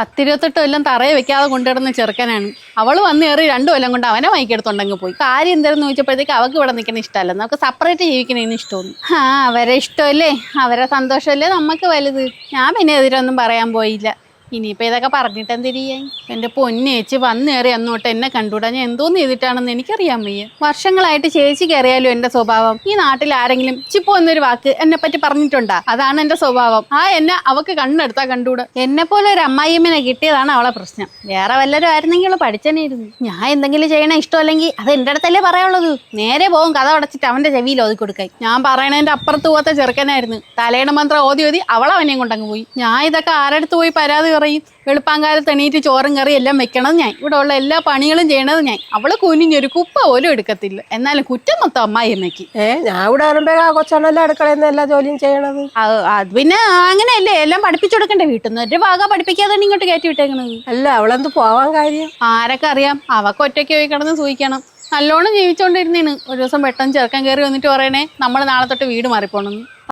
പത്തിരുപത്തെട്ട് കൊല്ലം തറയെ വെക്കാതെ കൊണ്ടുവരുന്ന ചെറുക്കനാണ്. അവൾ വന്ന് കയറി രണ്ടു കൊല്ലം കൊണ്ട് അവനെ മൈക്കെടുത്തുണ്ടെങ്കിൽ പോയി. കാര്യം എന്തായിരുന്നു ചോദിച്ചപ്പോഴത്തേക്ക് അവൾക്ക് ഇവിടെ നിൽക്കുന്ന ഇഷ്ടമല്ല. നമുക്ക് സെപ്പറേറ്റ് ജീവിക്കണേന്ന് ഇഷ്ടമൊന്നും. ആ അവരെ ഇഷ്ടമല്ലേ? അവരെ സന്തോഷമല്ലേ? നമുക്ക് വലുത്. ഞാൻ പിന്നെ എതിരൊന്നും പറയാൻ പോയില്ല. ഇനിയിപ്പോൾ ഇതൊക്കെ പറഞ്ഞിട്ട് എന്തിരിയായി എന്റെ പൊന്നേച്ചി വന്നേറി അന്നോട്ട് എന്നെ കണ്ടുകൂടാ? ഞാൻ എന്തോന്ന് ചെയ്തിട്ടാണെന്ന് എനിക്കറിയാൻ വയ്യ. വർഷങ്ങളായിട്ട് ചേച്ചിക്ക് അറിയാലോ എന്റെ സ്വഭാവം? ഈ നാട്ടിൽ ആരെങ്കിലും ചിപ്പോ എന്നൊരു വാക്ക് എന്നെ പറ്റി പറഞ്ഞിട്ടുണ്ടാ? അതാണ് എന്റെ സ്വഭാവം. ആ എന്നെ അവക്ക് കണ്ണെടുത്താ കണ്ടുകൂടാ. എന്നെ പോലെ ഒരു അമ്മായിയമ്മനെ കിട്ടിയതാണ് അവളെ പ്രശ്നം. വേറെ വല്ലരും ആയിരുന്നെങ്കിൽ അവൾ പഠിച്ചനായിരുന്നു ഞാൻ എന്തെങ്കിലും ചെയ്യണ ഇഷ്ടമല്ലെങ്കിൽ അത് എന്റെ അടുത്തല്ലേ പറയാനുള്ളത്? നേരെ പോകും കഥ അടച്ചിട്ട് അവന്റെ ചെവിയിൽ ഓതി കൊടുക്കായി ഞാൻ പറയണതിന്റെ അപ്പുറത്ത് പോകാത്ത ചെറുക്കനായിരുന്നു. തലേണ മന്ത്രം ഓതി ഓതി അവളവനെയും കൊണ്ടങ്ങ് പോയി. ഞാൻ ഇതൊക്കെ ആരടുത്ത് പോയി പരാതി പറയും വെളുപ്പാങ്കാലത്ത് എണീറ്റ് ചോറും കറി എല്ലാം വെക്കണം ഞാൻ. ഇവിടെ ഉള്ള എല്ലാ പണികളും ചെയ്യണത് ഞാൻ. അവൾ കുനിഞ്ഞൊരു കുപ്പ പോലും എടുക്കത്തില്ല. എന്നാലും കുറ്റം മൊത്തം അമ്മായി അമ്മയ്ക്ക്. ഏ ഞാൻ ഇവിടെ കൊച്ചാണല്ലോ അടുക്കളയിൽ എല്ലാ ജോലിയും ചെയ്യണത്. അത് പിന്നെ അങ്ങനെയല്ലേ എല്ലാം പഠിപ്പിച്ചു കൊടുക്കണ്ടേ? വീട്ടിൽ നിന്ന് ഒരു ഭാഗം പഠിപ്പിക്കാതെ ഇങ്ങോട്ട് കയറ്റി വിട്ടേക്കണത്. അല്ല അവളെന്ത് പോവാൻ കാര്യം? ആരൊക്കെ അറിയാം? അവക്ക് ഒറ്റയ്ക്ക് പോയി കിടന്ന് സൂഹിക്കണം നല്ലോണം ജീവിച്ചോണ്ടിരുന്നേന്. ഒരു ദിവസം പെട്ടെന്ന് ചെറുക്കൻ കയറി വന്നിട്ട് പറയണേ നമ്മൾ നാളെ തൊട്ട് വീട് മാറിപ്പോണെന്ന്.